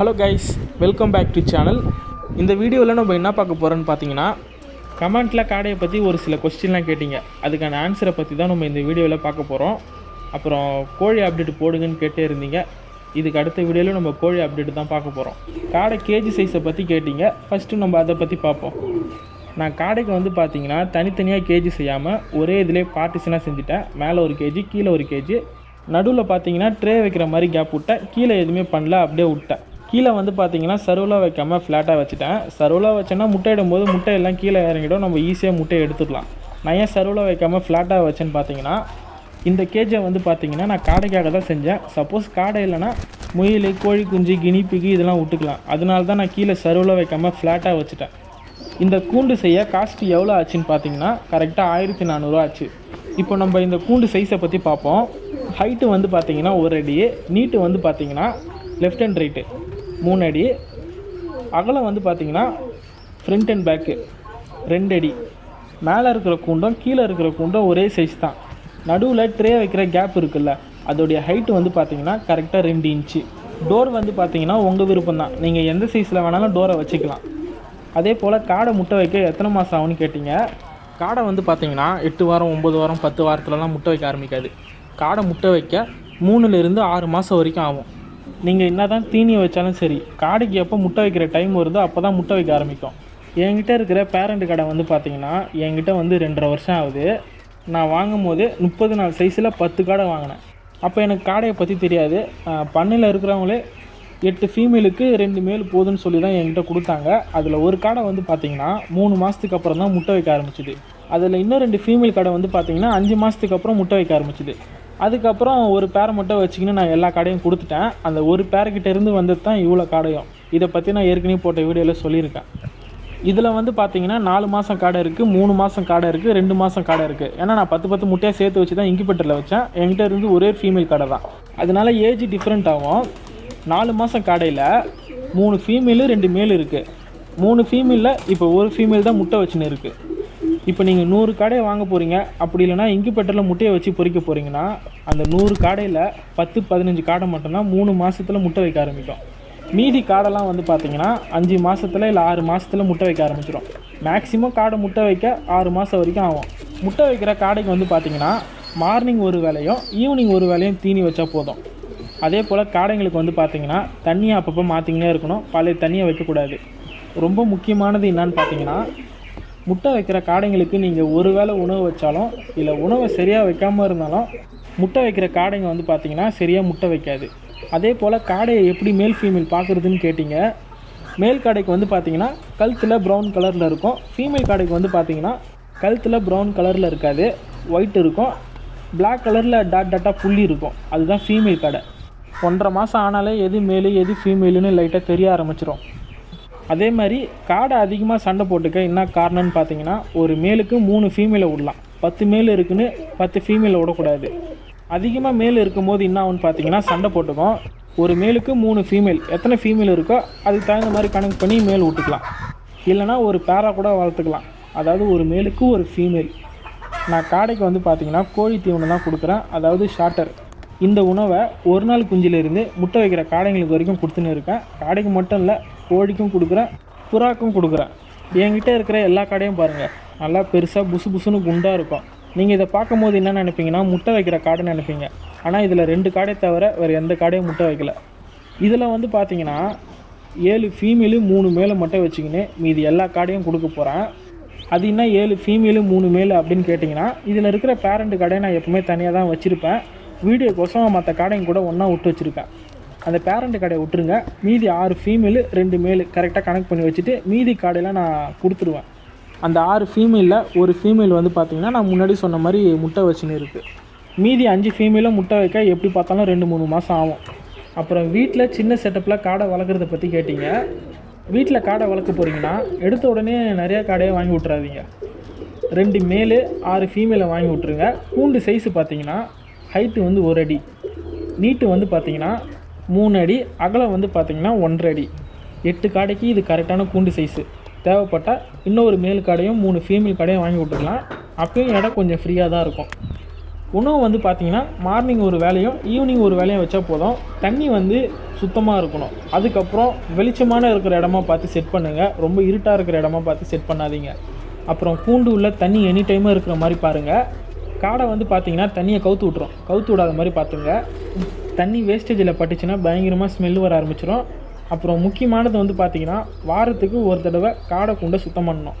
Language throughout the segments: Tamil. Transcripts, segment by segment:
Hello guys welcome back to channel இந்த வீடியோவில் நம்ம என்ன பார்க்க போகிறோன்னு பார்த்தீங்கன்னா கமெண்ட்டில் காடையை பற்றி ஒரு சில கொஸ்டின்லாம் கேட்டிங்க. அதுக்கான ஆன்சரை பற்றி தான் நம்ம இந்த வீடியோவில் பார்க்க போகிறோம் அப்புறம் கோழி அப்டேட் போடுங்கன்னு கேட்டே இருந்தீங்க. இதுக்கு அடுத்த வீடியோவில் நம்ம கோழி அப்டேட் தான் பார்க்க போகிறோம் காடை கேஜி சைஸை பற்றி கேட்டிங்க. ஃபஸ்ட்டு நம்ம அதை பற்றி பார்ப்போம். நான் காடைக்கு வந்து பார்த்தீங்கன்னா தனித்தனியாக கேஜி செய்யாமல் ஒரே இதிலே பார்ட்டிஷனாக செஞ்சுட்டேன். மேலே ஒரு கேஜி கீழே ஒரு கேஜி நடுவில் பார்த்தீங்கன்னா ட்ரே வைக்கிற மாதிரி கேப் விட்டேன். கீழே எதுவுமே பண்ணல. அப்படியே விட்டேன். கீழே வந்து பார்த்தீங்கன்னா சர்வலாக வைக்காமல் ஃப்ளாட்டாக வச்சுட்டேன். சர்வலாக வச்சேன்னா முட்டையிடும் போது முட்டையெல்லாம் கீழே இறங்கிடும். நம்ம ஈஸியாக முட்டையை எடுத்துக்கலாம். நான் ஏன் சர்வலாக வைக்காமல் ஃப்ளாட்டாக வச்சேன்னு பார்த்தீங்கன்னா இந்த கேஜை வந்து பார்த்தீங்கன்னா நான் காடைக்காக தான் செஞ்சேன். சப்போஸ் காடை இல்லைன்னா முயல் கோழி குஞ்சு கினி இதெல்லாம் விட்டுக்கலாம். அதனால தான் நான் கீழே சர்வலாக வைக்காமல் ஃப்ளாட்டாக வச்சுட்டேன். இந்த கூண்டு செய்ய காஸ்ட் எவ்வளோ ஆச்சுன்னு பார்த்தீங்கன்னா கரெக்டாக ஆயிரத்தி நானூறுரூவா ஆச்சு. இப்போ நம்ம இந்த கூண்டு சைஸை பற்றி பார்ப்போம். ஹைட்டு வந்து பார்த்தீங்கன்னா ஒரு அடி நீட்டு வந்து பார்த்தீங்கன்னா லெஃப்ட் அண்ட் ரைட்டு மூணு அடி அகலம் வந்து பார்த்தீங்கன்னா ஃப்ரண்ட் அண்ட் பேக்கு ரெண்டு அடி மேலே இருக்கிற கூண்டும் கீழே இருக்கிற கூண்டும் ஒரே சைஸ் தான். நடுவில் ட்ரே வைக்கிற கேப் இருக்குல்ல அதோடைய ஹைட்டு வந்து பார்த்தீங்கன்னா கரெக்டாக ரெண்டு இன்ச்சு டோர் வந்து பார்த்தீங்கன்னா உங்கள் விருப்பம் தான் நீங்கள் எந்த சைஸில் வேணாலும் டோரை வச்சுக்கலாம். அதே போல் காடை முட்டை வைக்க எத்தனை மாதம் ஆகும்னு கேட்டிங்க? காடை வந்து பார்த்தீங்கன்னா எட்டு வாரம் ஒம்பது வாரம் பத்து வாரத்துலலாம் முட்டை வைக்க ஆரம்பிக்காது. காடை முட்டை வைக்க மூணுலேருந்து ஆறு மாதம் வரைக்கும் ஆகும். நீங்கள் என்ன தான் தீனியை வச்சாலும் சரி காடைக்கு எப்போ முட்டை வைக்கிற டைம் வருதோ அப்போ தான் முட்டை வைக்க ஆரம்பிக்கும். என்கிட்ட இருக்கிற பேரண்ட் கடை வந்து பார்த்தீங்கன்னா என்கிட்ட வந்து ரெண்டரை வருஷம் ஆகுது. நான் வாங்கும் போது முப்பது நாள் சைஸில் பத்து காடை வாங்கினேன். அப்போ எனக்கு காடையை பற்றி தெரியாது. பண்ணையில் இருக்கிறவங்களே எட்டு ஃபீமேலுக்கு ரெண்டு மேல் போதுன்னு சொல்லி தான் என்கிட்ட கொடுத்தாங்க. அதில் ஒரு காடை வந்து பார்த்திங்கன்னா மூணு மாதத்துக்கு அப்புறம் தான் முட்டை வைக்க ஆரம்பிச்சிது. அதில் இன்னும் ரெண்டு ஃபீமேல் காடை வந்து பார்த்திங்கன்னா அஞ்சு மாதத்துக்கு அப்புறம் முட்டை வைக்க ஆரம்பிச்சிது. அதுக்கப்புறம் ஒரு பேரை மட்டும் வச்சுக்கின்னு நான் எல்லா காடையும் கொடுத்துட்டேன். அந்த ஒரு பேர்கிட்ட இருந்து வந்தது தான் இவ்வளோ காடையும். இதை பற்றி நான் ஏற்கனவே போட்ட வீடியோவில் சொல்லியிருக்கேன். இதில் வந்து பார்த்தீங்கன்னா நாலு மாதம் காடை இருக்குது மூணு மாதம் காடை இருக்குது ரெண்டு மாதம் காடை இருக்குது ஏன்னா நான் பத்து பத்து முட்டையாக சேர்த்து வச்சு தான் இன்குபேட்டரில் வச்சேன். என்கிட்ட இருந்து ஒரே ஃபீமேல் காடை தான். அதனால ஏஜ் டிஃப்ரெண்ட் ஆகும். நாலு மாதம் காடையில் மூணு ஃபீமேலு ரெண்டு மேல் இருக்குது மூணு ஃபீமேலில் இப்போ ஒரு ஃபீமேல் தான் முட்டை வச்சுன்னு இருக்குது இப்போ நீங்கள் நூறு காடையை வாங்க போகிறீங்க அப்படி இல்லைனா இங்குபெட்டரில் முட்டையை வச்சு பொறிக்க போகிறீங்கன்னா அந்த நூறு காடையில் பத்து பதினஞ்சு காடை மட்டும்தான் மூணு மாதத்தில் முட்டை வைக்க ஆரம்பிக்கும். மீதி காடெல்லாம் வந்து பார்த்தீங்கன்னா அஞ்சு மாதத்தில் இல்லை ஆறு மாதத்தில் முட்டை வைக்க ஆரம்பிச்சிடும் மேக்ஸிமம் காடை முட்டை வைக்க ஆறு மாதம் வரைக்கும் ஆகும். முட்டை வைக்கிற காடைக்கு வந்து பார்த்தீங்கன்னா மார்னிங் ஒரு வேலையும் ஈவினிங் ஒரு வேலையும் தீனி வச்சா போதும். அதே போல் காடைங்களுக்கு வந்து பார்த்தீங்கன்னா தண்ணியை அப்பப்போ மாற்றிங்கன்னே இருக்கணும். பழைய தண்ணியை வைக்கக்கூடாது. ரொம்ப முக்கியமானது என்னான்னு பார்த்தீங்கன்னா முட்டை வைக்கிற காடைங்களுக்கு நீங்கள் ஒரு வேளை உணவு வச்சாலும் இல்லை உணவை சரியாக வைக்காமல் இருந்தாலும் முட்டை வைக்கிற காடைங்க வந்து பார்த்திங்கன்னா சரியாக முட்டை வைக்காது. அதே போல் காடையை எப்படி மேல் ஃபீமேல் பார்க்குறதுன்னு கேட்டிங்க. மேல் காடைக்கு வந்து பார்த்திங்கன்னா கழுத்தில் ப்ரௌன் கலரில் இருக்கும். ஃபீமேல் காடைக்கு வந்து பார்த்தீங்கன்னா கழுத்தில் ப்ரௌன் கலரில் இருக்காது. ஒயிட் இருக்கும். பிளாக் கலரில் டாட் டாட்டாக புள்ளி இருக்கும். அதுதான் ஃபீமேல் காடை. ஒன்றரை மாதம் ஆனாலே எது மேலு எது ஃபீமேலுன்னு லைட்டாக தெரிய ஆரம்பிச்சிடும் அதே மாதிரி காடை அதிகமாக சண்டை போட்டுக்க என்ன காரணம்னு பார்த்தீங்கன்னா ஒரு மேலுக்கு மூணு ஃபீமேலை விடலாம். பத்து மேல் இருக்குன்னு பத்து ஃபீமேலை விடக்கூடாது. அதிகமாக மேல் இருக்கும்போது என்ன ஆகும்னு பார்த்தீங்கன்னா சண்டை போட்டுக்கும். ஒரு மேலுக்கு மூணு ஃபீமேல் எத்தனை ஃபீமேல் இருக்கோ அதுக்கு தகுந்த மாதிரி கணக்கு பண்ணி மேல் விட்டுக்கலாம். இல்லைனா ஒரு பேரா கூட வளர்த்துக்கலாம். அதாவது ஒரு மேலுக்கு ஒரு ஃபீமேல் நான் காடைக்கு வந்து பார்த்தீங்கன்னா கோழி தீவனம் தான் கொடுக்குறேன். அதாவது ஷார்ட்டர் இந்த உணவை ஒரு நாள் குஞ்சிலிருந்து முட்டை வைக்கிற காடைங்களுக்கு வரைக்கும் கொடுத்துன்னு இருக்கேன். காடைக்கு மட்டும் இல்லை கோழிக்கும் கொடுக்குறேன் புறாக்கும் கொடுக்குறேன். என்கிட்ட இருக்கிற எல்லா காடையும் பாருங்கள் நல்லா பெருசாக புசு புசுன்னு குண்டாக இருக்கும். நீங்கள் இதை பார்க்கும்போது என்ன நினைப்பீங்கன்னா முட்டை வைக்கிற காடைன்னு நினைப்பீங்க. ஆனால் இதில் ரெண்டு காடை தவிர வேறு எந்த காடையும் முட்டை வைக்கல. இதில் வந்து பார்த்தீங்கன்னா ஏழு ஃபீமேலு மூணு மேலே மட்டும் வச்சுக்கின்னு மீதி எல்லா காடையும் கொடுக்க போகிறேன் அது என்ன ஏழு ஃபீமேலு மூணு மேலு அப்படின்னு கேட்டிங்கன்னா இதில் இருக்கிற பேரண்ட் கடையை நான் எப்பவுமே தனியாக தான் வச்சுருப்பேன். வீடியோக்கோசம் மற்ற கடையும் கூட ஒன்றா விட்டு வச்சுருக்கேன். அந்த பேரண்ட் கடையை விட்டுருங்க. மீதி ஆறு ஃபீமேலு ரெண்டு மேல் கரெக்டாக கனெக்ட் பண்ணி வச்சுட்டு மீதி காடையெல்லாம் நான் கொடுத்துருவேன். அந்த ஆறு ஃபீமேலில் ஒரு ஃபீமேல் வந்து பார்த்திங்கன்னா நான் முன்னாடி சொன்ன மாதிரி முட்டை வச்சுன்னு இருக்குது மீதி அஞ்சு ஃபீமேலும் முட்டை வைக்க எப்படி பார்த்தாலும் ரெண்டு மூணு மாதம் ஆகும். அப்புறம் வீட்டில் சின்ன செட்டப்பில் காடை வளர்க்குறத பற்றி கேட்டிங்க. வீட்டில் காடை வளர்க்க போகிறீங்கன்னா எடுத்த உடனே நிறையா காடையை வாங்கி விட்றாதீங்க ரெண்டு மேலு ஆறு ஃபீமேலை வாங்கி விட்ருங்க கூண்டு சைஸு பார்த்தீங்கன்னா ஹைட்டு வந்து ஒரு அடி. நீட்டு வந்து பார்த்திங்கன்னா மூணு அடி அகலம் வந்து பார்த்திங்கன்னா ஒன்றரை அடி. எட்டு காடைக்கு இது கரெக்டான கூண்டு சைஸு தேவைப்பட்டால் இன்னொரு மேல் காடையும் மூணு ஃபீமேல் காடையும் வாங்கி விட்டுக்கலாம் அப்பயும் இடம் கொஞ்சம் ஃப்ரீயாக தான் இருக்கும். உணவு வந்து பார்த்தீங்கன்னா மார்னிங் ஒரு வேலையும் ஈவினிங் ஒரு வேலையும் வச்சா போதும். தண்ணி வந்து சுத்தமாக இருக்கணும். அதுக்கப்புறம் வெளிச்சமான இருக்கிற இடமா பார்த்து செட் பண்ணுங்கள் ரொம்ப இருட்டாக இருக்கிற இடமா பார்த்து செட் பண்ணாதீங்க. அப்புறம் கூண்டு உள்ள தண்ணி எனி டைமும் இருக்கிற மாதிரி பாருங்கள் காடை வந்து பார்த்தீங்கன்னா தண்ணியை கவுத்து விட்ரும் கவுத்து விடாத மாதிரி பார்த்துங்க தண்ணி வேஸ்டேஜில் பட்டுச்சுன்னா பயங்கரமாக ஸ்மெல் வர ஆரம்பிச்சிடும் அப்புறம் முக்கியமானது வந்து பார்த்தீங்கன்னா வாரத்துக்கு ஒரு தடவை காடை கொண்டு சுத்தம் பண்ணணும்.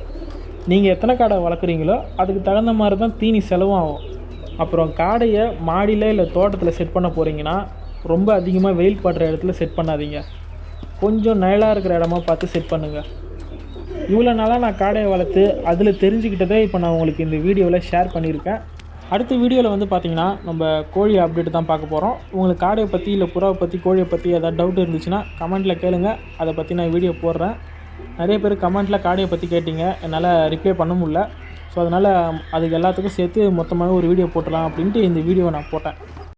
நீங்கள் எத்தனை காடை வளர்க்குறீங்களோ அதுக்கு தகுந்த மாதிரி தான் தீனி செலவும் ஆகும். அப்புறம் காடையை மாடியில் இல்லை தோட்டத்தில் செட் பண்ண போகிறீங்கன்னா ரொம்ப அதிகமாக வெயில் படுற இடத்துல செட் பண்ணாதீங்க. கொஞ்சம் நிழலாக இருக்கிற இடமா பார்த்து செட் பண்ணுங்கள் இவ்வளோ நாளாக நான் காடையை வளர்த்து அதில் தெரிஞ்சுக்கிட்டதே இப்போ நான் உங்களுக்கு இந்த வீடியோவில் ஷேர் பண்ணியிருக்கேன். அடுத்த வீடியோவில் வந்து பார்த்தீங்கன்னா நம்ம கோழி அப்டேட் தான் பார்க்க போகிறோம் உங்களுக்கு காடையை பற்றி இல்லை புறாவை பற்றி கோழியை பற்றி ஏதாவது டவுட் இருந்துச்சுன்னா கமெண்ட்டில் கேளுங்க. அதை பற்றி நான் வீடியோ போடுறேன். நிறைய பேர் கமெண்ட்டில் காடையை பற்றி கேட்டிங்க. என்னால் ரிப்ளை பண்ண முடியல. ஸோ அதனால் அதுக்கு எல்லாத்துக்கும் சேர்த்து மொத்தமாக ஒரு வீடியோ போட்டுடலாம் அப்படின்ட்டு இந்த வீடியோவை நான் போட்டேன்.